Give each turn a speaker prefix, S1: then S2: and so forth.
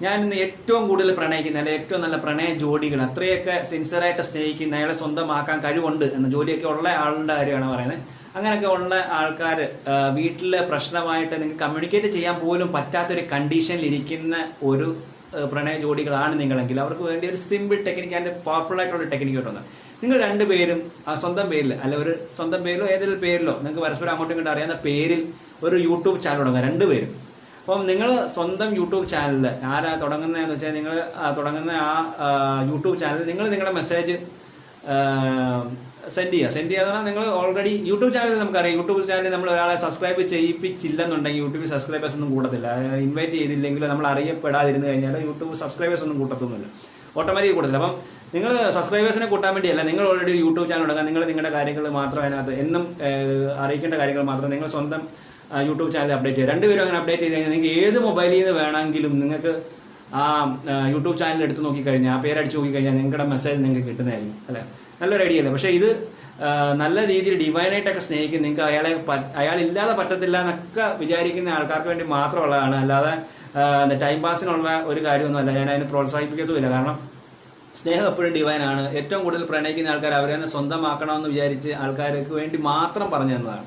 S1: ഞാൻ ഇന്ന് ഏറ്റവും കൂടുതൽ പ്രണയിക്കുന്ന അല്ലെങ്കിൽ ഏറ്റവും നല്ല പ്രണയ ജോഡികൾ അത്രയൊക്കെ സിൻസിയറായിട്ട് സ്നേഹിക്കുന്ന അയാളെ സ്വന്തമാക്കാൻ കഴിവുണ്ട് എന്ന ജോലിയൊക്കെ ഉള്ള ആളുടെ കാര്യമാണ് പറയുന്നത്. അങ്ങനെയൊക്കെ ഉള്ള ആൾക്കാർ വീട്ടിലെ പ്രശ്നമായിട്ട് നിങ്ങൾക്ക് കമ്മ്യൂണിക്കേറ്റ് ചെയ്യാൻ പോലും പറ്റാത്തൊരു കണ്ടീഷനിൽ ഇരിക്കുന്ന ഒരു പ്രണയ ജോഡികളാണ് നിങ്ങളെങ്കിൽ അവർക്ക് വേണ്ടി ഒരു സിമ്പിൾ ടെക്നിക്ക് അതിന്റെ പവർഫുൾ ആയിട്ടുള്ള ടെക്നിക്ക് കിട്ടുന്നത് നിങ്ങൾ രണ്ടുപേരും സ്വന്തം പേരിൽ അല്ല ഒരു സ്വന്തം പേരിലോ ഏതെങ്കിലും പേരിലോ നിങ്ങൾക്ക് പരസ്പരം അങ്ങോട്ടും ഇങ്ങോട്ടും അറിയാവുന്ന പേരിൽ ഒരു യൂട്യൂബ് ചാനൽ തുടങ്ങുക രണ്ടുപേരും അപ്പം നിങ്ങൾ സ്വന്തം യൂട്യൂബ് ചാനലിൽ ആരാ തുടങ്ങുന്നതെന്ന് വെച്ചാൽ നിങ്ങൾ തുടങ്ങുന്ന ആ യൂട്യൂബ് ചാനൽ നിങ്ങൾ നിങ്ങളുടെ മെസ്സേജ് സെൻഡ് ചെയ്യുക. സെൻഡ് ചെയ്യാന്ന് പറഞ്ഞാൽ നിങ്ങൾ ഓൾറെഡി യൂട്യൂബ് ചാനൽ നമുക്കറിയാം. യൂട്യൂബ് ചാനലിൽ നമ്മൾ ഒരാളെ സബ്സ്ക്രൈബ് ചെയ്യിപ്പിച്ചില്ലെന്നുണ്ടെങ്കിൽ യൂട്യൂബ് സബ്സ്ക്രൈബേഴ്സ് ഒന്നും കൂട്ടത്തില്ല. ഇൻവൈറ്റ് ചെയ്തില്ലെങ്കിൽ നമ്മൾ അറിയപ്പെടാതിരുന്നു കഴിഞ്ഞാൽ യൂട്യൂബ് സബ്സ്ക്രൈബേഴ്സ് ഒന്നും കൂട്ടത്തൊന്നുമില്ല. ഓട്ടോമാറ്റിക് കൂട്ടത്തില്ല. അപ്പം നിങ്ങൾ സബ്സ്ക്രൈബേഴ്സിനെ കൂട്ടാൻ വേണ്ടിയല്ല നിങ്ങൾ ഓൾറെഡി യൂട്യൂബ് ചാനൽ തുടങ്ങാൻ നിങ്ങൾ നിങ്ങളുടെ കാര്യങ്ങൾ മാത്രം അതിനകത്ത് എന്നും അറിയിക്കേണ്ട കാര്യങ്ങൾ മാത്രം നിങ്ങൾ സ്വന്തം യൂട്യൂബ് ചാനൽ അപ്ഡേറ്റ് ചെയ്യുക രണ്ടുപേരും അങ്ങനെ അപ്ഡേറ്റ് ചെയ്ത് കഴിഞ്ഞാൽ നിങ്ങൾക്ക് ഏത് മൊബൈലിൽ നിന്ന് വേണമെങ്കിലും നിങ്ങൾക്ക് ആ യൂട്യൂബ് ചാനൽ എടുത്ത് നോക്കിക്കഴിഞ്ഞാൽ ആ പേരടിച്ച് നോക്കിക്കഴിഞ്ഞാൽ നിങ്ങളുടെ മെസ്സേജ് നിങ്ങൾക്ക് കിട്ടുന്നതായിരിക്കും അല്ലേ? നല്ലൊരു ഐഡിയ അല്ലേ? പക്ഷേ ഇത് നല്ല രീതിയിൽ ഡിവൈനായിട്ടൊക്കെ സ്നേഹിക്കും നിങ്ങൾക്ക് അയാളെ അയാളില്ലാതെ പറ്റത്തില്ല എന്നൊക്കെ വിചാരിക്കുന്ന ആൾക്കാർക്ക് വേണ്ടി മാത്രമുള്ളതാണ്. അല്ലാതെ ടൈം പാസിനുള്ള ഒരു കാര്യമൊന്നുമല്ല. ഞാൻ അതിനെ പ്രോത്സാഹിപ്പിക്കത്തുമില്ല. കാരണം സ്നേഹം എപ്പോഴും ഡിവൈനാണ് ഏറ്റവും കൂടുതൽ പ്രണയിക്കുന്ന ആൾക്കാർ അവരെ തന്നെ സ്വന്തമാക്കണമെന്ന് വിചാരിച്ച് ആൾക്കാർക്ക് വേണ്ടി മാത്രം പറഞ്ഞു തന്നതാണ്.